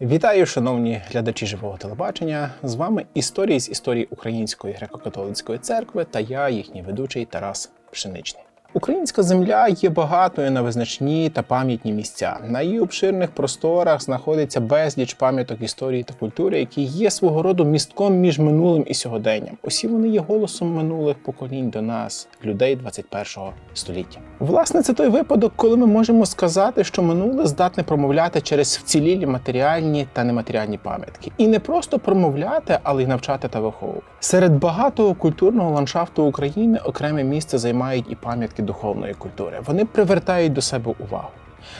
Вітаю, шановні глядачі живого телебачення. З вами історії з історії Української греко-католицької церкви та я, їхній ведучий Тарас Пшеничний. Українська земля є багатою на визначні та пам'ятні місця. На її обширних просторах знаходиться безліч пам'яток історії та культури, які є свого роду містком між минулим і сьогоденням. Усі вони є голосом минулих поколінь до нас, людей 21-го століття. Власне, це той випадок, коли ми можемо сказати, що минуле здатне промовляти через вцілілі матеріальні та нематеріальні пам'ятки, і не просто промовляти, але й навчати та виховувати. Серед багатого культурного ландшафту України окреме місце займають і пам'ятки духовної культури. Вони привертають до себе увагу.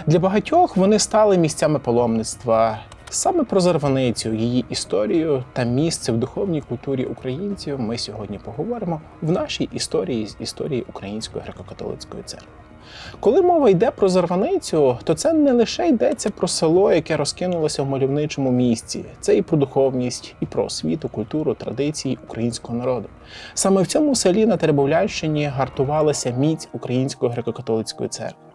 Для багатьох вони стали місцями паломництва. Саме про Зарваницю, її історію та місце в духовній культурі українців ми сьогодні поговоримо в нашій історії з історії Української греко-католицької церкви. Коли мова йде про Зарваницю, то це не лише йдеться про село, яке розкинулося в мальовничому місці. Це і про духовність, і про освіту, культуру, традиції українського народу. Саме в цьому селі на Теребовлянщині гартувалася міць Української греко-католицької церкви.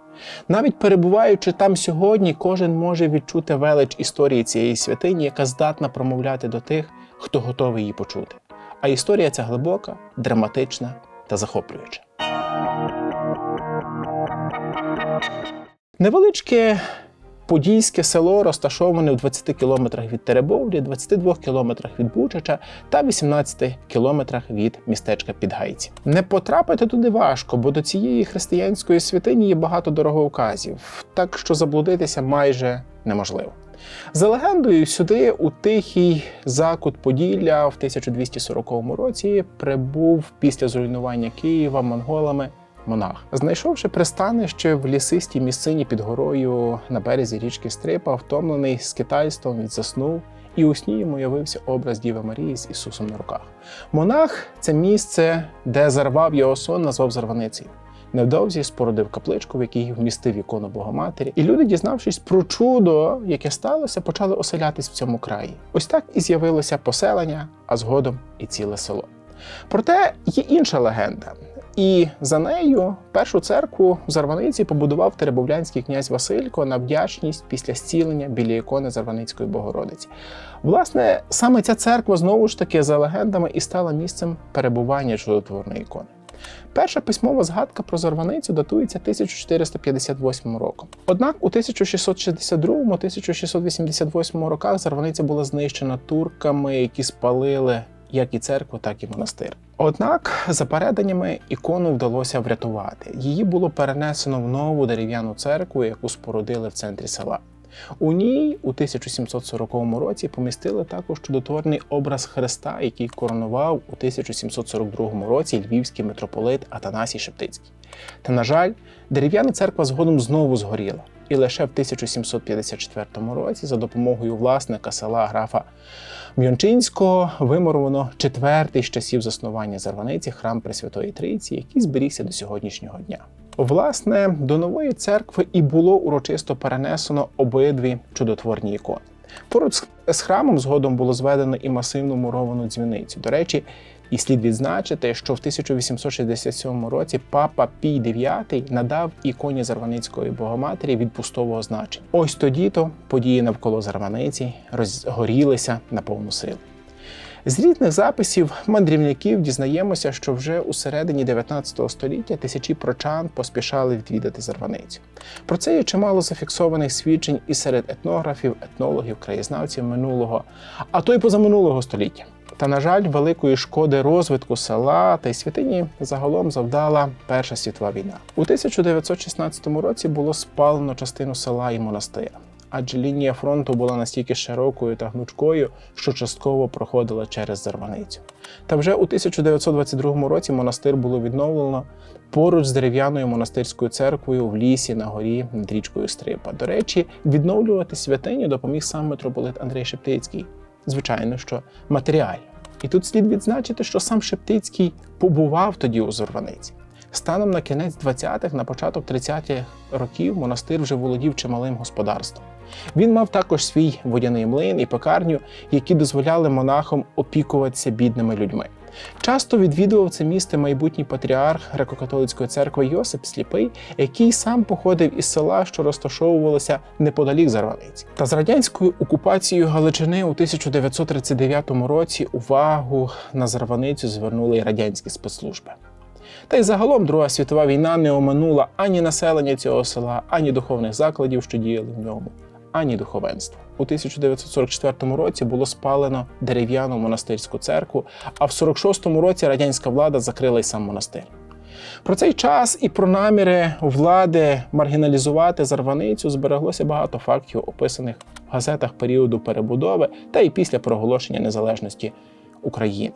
Навіть перебуваючи там сьогодні, кожен може відчути велич історії цієї святині, яка здатна промовляти до тих, хто готовий її почути. А історія ця глибока, драматична та захоплююча. Невеличке подільське село розташоване в 20 кілометрах від Теребовлі, 22 кілометрах від Бучача та 18 кілометрах від містечка Підгайці. Не потрапити туди важко, бо до цієї християнської святині є багато дороговказів, так що заблудитися майже неможливо. За легендою, сюди у тихий закут Поділля в 1240 році прибув після зруйнування Києва монголами монах. Знайшовши пристанище в лісистій місцині під горою на березі річки Стрипа, втомлений скитальством, він заснув. І у сні йому явився образ Діви Марії з Ісусом на руках. Монах це місце, де зарвав його сон, назвав Зарваницею. Невдовзі спорудив капличку, в якій вмістив ікону Богоматері, і люди, дізнавшись про чудо, яке сталося, почали оселятись в цьому краї. Ось так і з'явилося поселення, а згодом і ціле село. Проте є інша легенда. І за нею першу церкву в Зарваниці побудував теребовлянський князь Василько на вдячність після зцілення біля ікони Зарваницької Богородиці. Власне, саме ця церква знову ж таки за легендами і стала місцем перебування чудотворної ікони. Перша письмова згадка про Зарваницю датується 1458 роком. Однак у 1662-1688 роках Зарваниця була знищена турками, які спалили як і церкву, так і монастир. Однак, за переданнями, ікону вдалося врятувати. Її було перенесено в нову дерев'яну церкву, яку спорудили в центрі села. У ній у 1740 році помістили також чудотворний образ Христа, який коронував у 1742 році львівський митрополит Атанасій Шептицький. Та, на жаль, дерев'яна церква згодом знову згоріла. І лише в 1754 році, за допомогою власника села графа М'янчинського, вимуровано четвертий з часів заснування Зарваниці храм Пресвятої Трійці, який зберігся до сьогоднішнього дня. Власне, до нової церкви і було урочисто перенесено обидві чудотворні ікони. Поруч з храмом згодом було зведено і масивну муровану дзвіницю. До речі, і слід відзначити, що в 1867 році папа Пій IX надав іконі Зарваницької Богоматері відпустового значення. Ось тоді то події навколо Зарваниці розгорілися на повну силу. З різних записів мандрівників дізнаємося, що вже у середині 19 століття тисячі прочан поспішали відвідати Зарваницю. Про це є чимало зафіксованих свідчень і серед етнографів, етнологів, краєзнавців минулого, а то й позаминулого століття. Та, на жаль, великої шкоди розвитку села та й святині загалом завдала Перша світова війна. У 1916 році було спалено частину села і монастира. Адже лінія фронту була настільки широкою та гнучкою, що частково проходила через Зарваницю. Та вже у 1922 році монастир було відновлено поруч з дерев'яною монастирською церквою в лісі на горі над річкою Стрипа. До речі, відновлювати святиню допоміг сам митрополит Андрей Шептицький. Звичайно, що матеріально. І тут слід відзначити, що сам Шептицький побував тоді у Зорваниці. Станом на кінець 20-х, на початок 30-х років монастир вже володів чималим господарством. Він мав також свій водяний млин і пекарню, які дозволяли монахам опікуватися бідними людьми. Часто відвідував це місце майбутній патріарх греко-католицької церкви Йосип Сліпий, який сам походив із села, що розташовувалося неподалік Зарваниці. Та з радянською окупацією Галичини у 1939 році увагу на Зарваницю звернули й радянські спецслужби. Та й загалом Друга світова війна не оминула ані населення цього села, ані духовних закладів, що діяли в ньому, ані духовенства. У 1944 році було спалено дерев'яну монастирську церкву, а в 46-му році радянська влада закрила й сам монастир. Про цей час і про наміри влади маргіналізувати зарваницю збереглося багато фактів, описаних в газетах періоду перебудови та й після проголошення незалежності України.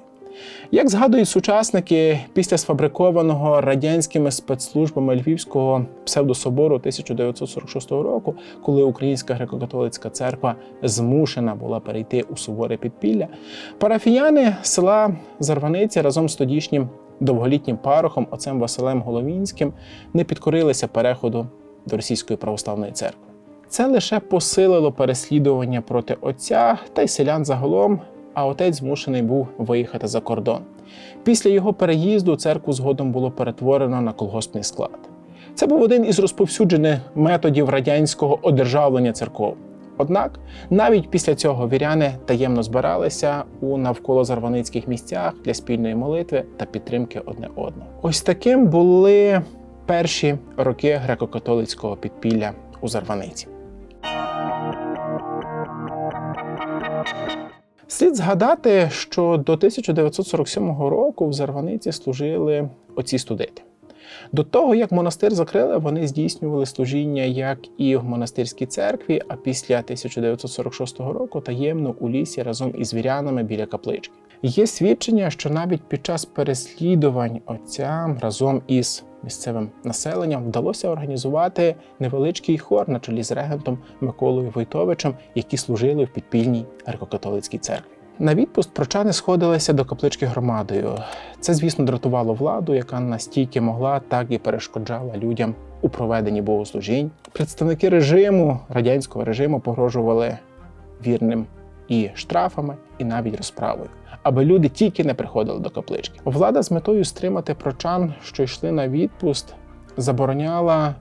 Як згадують сучасники, після сфабрикованого радянськими спецслужбами Львівського псевдособору 1946 року, коли Українська греко-католицька церква змушена була перейти у суворе підпілля, парафіяни села Зарваниця разом з тодішнім довголітнім парохом отцем Василем Головінським не підкорилися переходу до Російської православної церкви. Це лише посилило переслідування проти отця та й селян загалом, а отець змушений був виїхати за кордон. Після його переїзду церкву згодом було перетворено на колгоспний склад. Це був один із розповсюджених методів радянського одержавлення церков. Однак навіть після цього віряни таємно збиралися у навколо зарваницьких місцях для спільної молитви та підтримки одне одного. Ось таким були перші роки греко-католицького підпілля у Зарваниці. Слід згадати, що до 1947 року в Зарваниці служили оці студити. До того, як монастир закрили, вони здійснювали служіння як і в монастирській церкві, а після 1946 року таємно у лісі разом із вірянами біля каплички. Є свідчення, що навіть під час переслідувань отцям разом із місцевим населенням вдалося організувати невеличкий хор на чолі з регентом Миколою Войтовичем, які служили в підпільній греко-католицькій церкві. На відпуст прочани сходилися до каплички громадою. Це, звісно, дратувало владу, яка настільки могла, так і перешкоджала людям у проведенні богослужінь. Представники режиму, радянського режиму, погрожували вірним і штрафами, і навіть розправою, аби люди тільки не приходили до каплички. Влада з метою стримати прочан, що йшли на відпуст, забороняла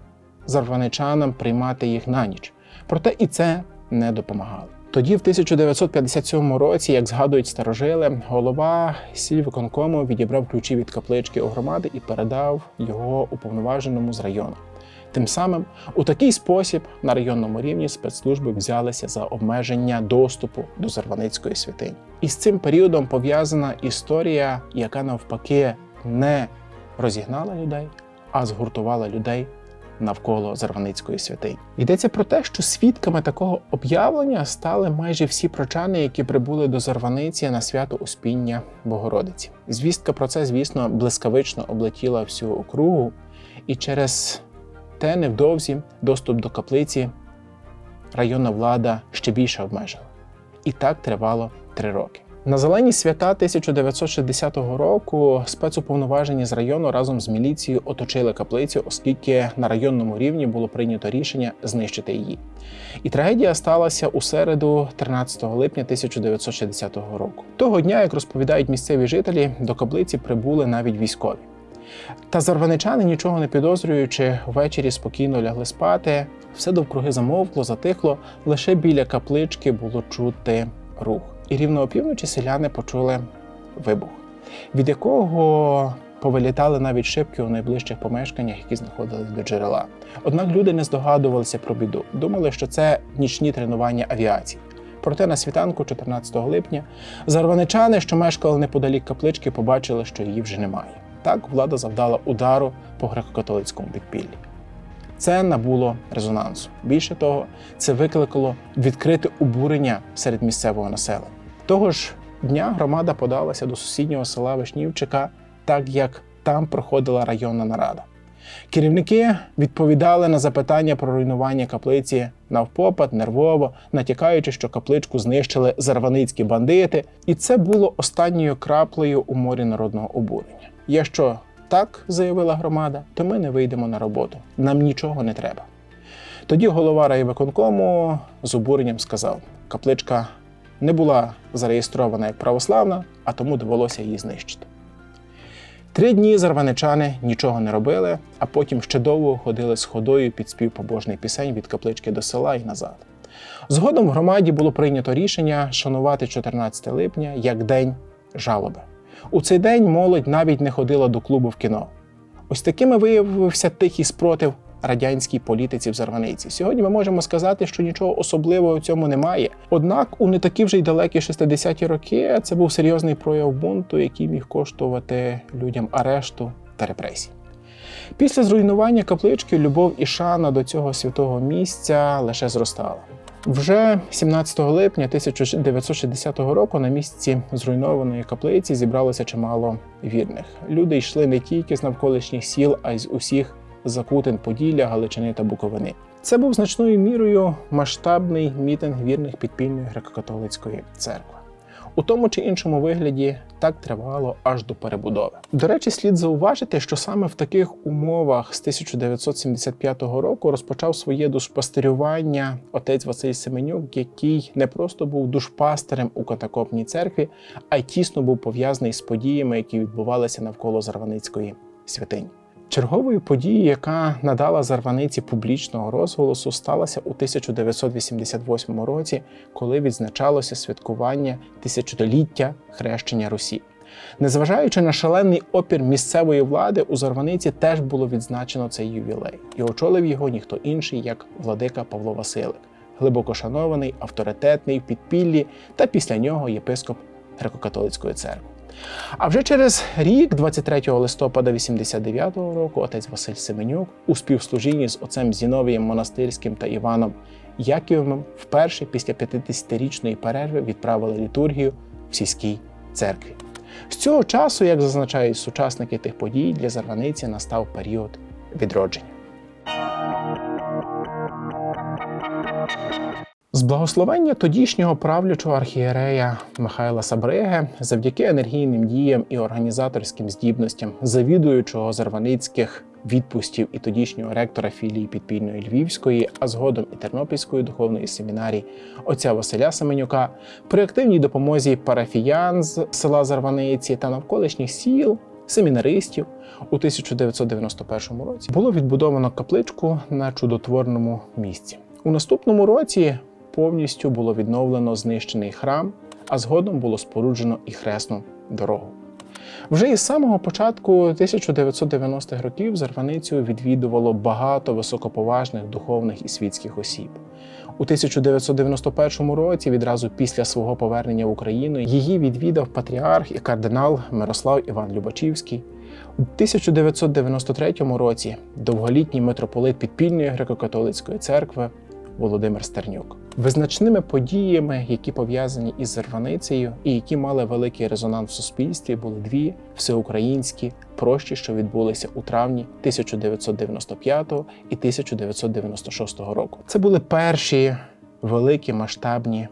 зарваничанам приймати їх на ніч. Проте і це не допомагало. Тоді, в 1957 році, як згадують старожили, голова сільвиконкому відібрав ключі від каплички у громади і передав його уповноваженому з району. Тим самим, у такий спосіб на районному рівні спецслужби взялися за обмеження доступу до Зарваницької святині. І з цим періодом пов'язана історія, яка навпаки не розігнала людей, а згуртувала людей навколо Зарваницької святині. Йдеться про те, що свідками такого об'явлення стали майже всі прочани, які прибули до Зарваниці на свято Успіння Богородиці. Звістка про це, звісно, блискавично облетіла всю округу, і через те невдовзі доступ до каплиці районна влада ще більше обмежила. І так тривало три роки. На зелені свята 1960 року спецуповноважені з району разом з міліцією оточили каплицю, оскільки на районному рівні було прийнято рішення знищити її. І трагедія сталася у середу, 13 липня 1960 року. Того дня, як розповідають місцеві жителі, до каплиці прибули навіть військові. Та зарваничани, нічого не підозрюючи, ввечері спокійно лягли спати. Все довкруги замовкло, затихло. Лише біля каплички було чути рух. І рівно опівночі селяни почули вибух, від якого повилітали навіть шибки у найближчих помешканнях, які знаходились до джерела. Однак люди не здогадувалися про біду, думали, що це нічні тренування авіації. Проте на світанку, 14 липня, зарваничани, що мешкали неподалік каплички, побачили, що її вже немає. Так влада завдала удару по греко-католицькому підпіллі. Це набуло резонансу. Більше того, це викликало відкрите обурення серед місцевого населення. Того ж дня громада подалася до сусіднього села Вишнівчика, так як там проходила районна нарада. Керівники відповідали на запитання про руйнування каплиці навпопад, нервово, натякаючи, що капличку знищили зарваницькі бандити, і це було останньою краплею у морі народного обурення. Якщо так заявила громада, то ми не вийдемо на роботу. Нам нічого не треба. Тоді голова райвиконкому з обуренням сказав: капличка не була зареєстрована як православна, а тому довелося її знищити. Три дні зарваничани нічого не робили, а потім ще довго ходили з ходою під спів побожний пісень від каплички до села і назад. Згодом в громаді було прийнято рішення шанувати 14 липня як день жалоби. У цей день молодь навіть не ходила до клубу в кіно. Ось такими виявився тихий спротив радянській політиці в Зарваниці. Сьогодні ми можемо сказати, що нічого особливого у цьому немає. Однак у не такі вже й далекі 60-ті роки це був серйозний прояв бунту, який міг коштувати людям арешту та репресій. Після зруйнування каплички любов і шана до цього святого місця лише зростала. Вже 17 липня 1960 року на місці зруйнованої каплиці зібралося чимало вірних. Люди йшли не тільки з навколишніх сіл, а й з усіх закутин Поділля, Галичини та Буковини. Це був значною мірою масштабний мітинг вірних підпільної греко-католицької церкви. У тому чи іншому вигляді так тривало аж до перебудови. До речі, слід зауважити, що саме в таких умовах з 1975 року розпочав своє душпастерювання отець Василь Семенюк, який не просто був душпастерем у катакопній церкві, а й тісно був пов'язаний з подіями, які відбувалися навколо Зарваницької святині. Черговою подією, яка надала зарваниці публічного розголосу, сталася у 1988 році, коли відзначалося святкування тисячоліття хрещення Русі. Незважаючи на шалений опір місцевої влади, у Зарваниці теж було відзначено цей ювілей, і очолив його ніхто інший, як владика Павло Василик, глибоко шанований, авторитетний підпіллі, та після нього єпископ греко-католицької церкви. А вже через рік, 23 листопада 89-го року, отець Василь Семенюк у співслужінні з отцем Зіновієм Монастирським та Іваном Яківим вперше після 50-річної перерви відправили літургію в сільській церкві. З цього часу, як зазначають сучасники тих подій, для Зарваниці настав період відродження. З благословення тодішнього правлячого архієрея Михайла Сабриге, завдяки енергійним діям і організаторським здібностям завідуючого зарваницьких відпустів і тодішнього ректора філії підпільної Львівської, а згодом і Тернопільської духовної семінарії отця Василя Семенюка, при активній допомозі парафіян з села Зарваниці та навколишніх сіл. Семінаристів у 1991 році було відбудовано капличку на чудотворному місці. У наступному році повністю було відновлено знищений храм, а згодом було споруджено і хресну дорогу. Вже із самого початку 1990-х років Зарваницю відвідувало багато високоповажних духовних і світських осіб. У 1991 році, відразу після свого повернення в Україну, її відвідав патріарх і кардинал Мирослав Іван Любачівський. У 1993 році довголітній митрополит підпільної греко-католицької церкви Володимир Стернюк. Визначними подіями, які пов'язані із Зарваницею і які мали великий резонанс в суспільстві, були дві всеукраїнські прощі, що відбулися у травні 1995 і 1996 року. Це були перші великі масштабні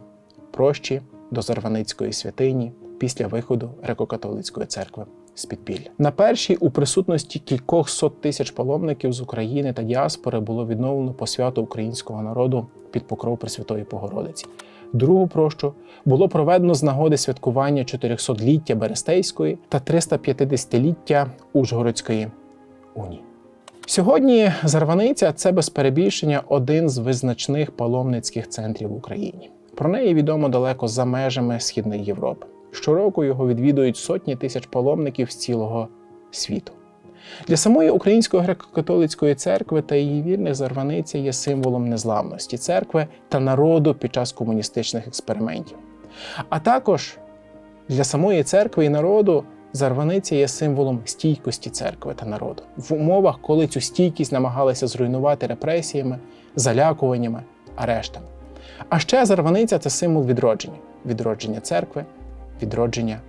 прощі до Зарваницької святині після виходу греко-католицької церкви з підпілля. На першій у присутності кількох сот тисяч паломників з України та діаспори було відновлено посвяту українського народу під покров Пресвятої Богородиці. Другу прощу було проведено з нагоди святкування 400-ліття Берестейської та 350-ліття Ужгородської унії. Сьогодні Зарваниця це без перебільшення один з визначних паломницьких центрів в Україні. Про неї відомо далеко за межами Східної Європи. Щороку його відвідують сотні тисяч паломників з цілого світу. Для самої Української греко-католицької церкви та її вірних Зарваниця є символом незламності церкви та народу під час комуністичних експериментів. А також для самої церкви і народу Зарваниця є символом стійкості церкви та народу в умовах, коли цю стійкість намагалися зруйнувати репресіями, залякуваннями, арештами. А ще Зарваниця це символ відродження відродження церкви, відродження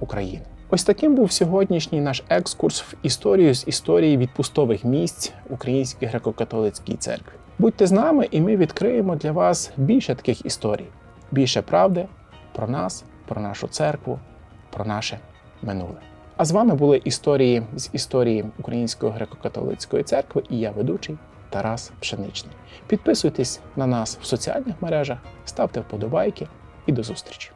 України. Ось таким був сьогоднішній наш екскурс в історію з історії відпустових місць Української греко-католицької церкви. Будьте з нами, і ми відкриємо для вас більше таких історій, більше правди про нас, про нашу церкву, про наше минуле. А з вами були історії з історії Української греко-католицької церкви і я ведучий Тарас Пшеничний. Підписуйтесь на нас в соціальних мережах, ставте вподобайки і до зустрічі!